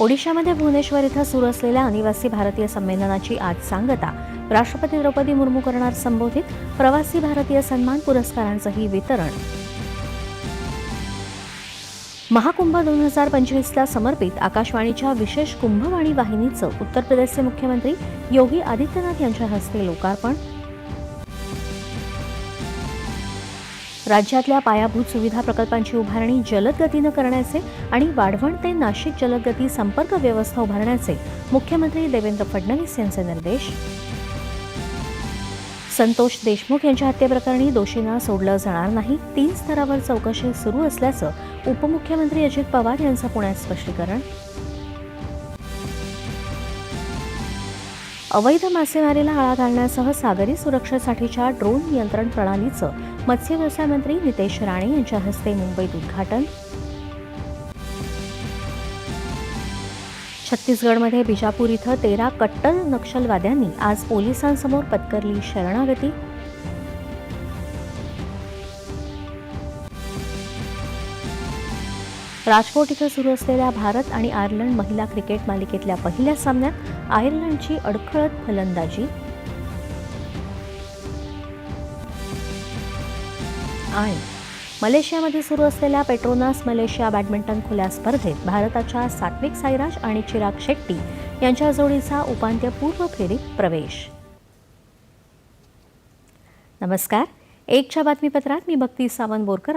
ओडिशामध्ये भुवनेश्वर इथं सुरू असलेल्या अनिवासी भारतीय संमेलनाची आज सांगता राष्ट्रपती द्रौपदी मुर्मू करणार संबोधित प्रवासी भारतीय सन्मान पुरस्कारांचंही वितरण. महाकुंभ दोन हजार पंचवीसला समर्पित आकाशवाणीच्या विशेष कुंभवाणी वाहिनीचं उत्तर प्रदेशचे मुख्यमंत्री योगी आदित्यनाथ यांच्या हस्ते लोकार्पण राज्यातल्या पायाभूत सुविधा प्रकल्पांची उभारणी जलद गतीनं करण्याचे आणि वाढवण ते नाशिक जलदगती संपर्क व्यवस्था उभारण्याचे मुख्यमंत्री देवेंद्र फडणवीस यांचे निर्देश. संतोष देशमुख यांच्या हत्येप्रकरणी दोषींना सोडलं जाणार नाही. तीन स्तरावर चौकशी सुरू असल्याचं उपमुख्यमंत्री अजित पवार यांचं पुण्यात स्पष्टीकरण. अवैध मासेमारीला आळा घालण्यासह सागरी सुरक्षेसाठीच्या ड्रोन नियंत्रण प्रणालीचं मत्स्य व्यवसाय मंत्री नितेश राणे यांच्या हस्ते मुंबईत उद्घाटन. छत्तीसगडमध्ये बिजापूर इथं तेरा कट्टर नक्षलवाद्यांनी आज पोलिसांसमोर पत्करली शरणागती. राजकोट इथं सुरू असलेल्या भारत आणि आयर्लंड महिला क्रिकेट मालिकेतल्या पहिल्या सामन्यात आयर्लंडची अडखळत फलंदाजी. आणि मलेशियामध्ये सुरू असलेल्या पेट्रोनास मलेशिया बॅडमिंटन खुल्या स्पर्धेत भारताच्या सात्विक साईराज आणि चिराग शेट्टी यांच्या जोडीचा उपांत्यपूर्व फेरीत प्रवेश. नमस्कार. एकच्या बातमीपत्रात मी भक्ती सावंत बोरकर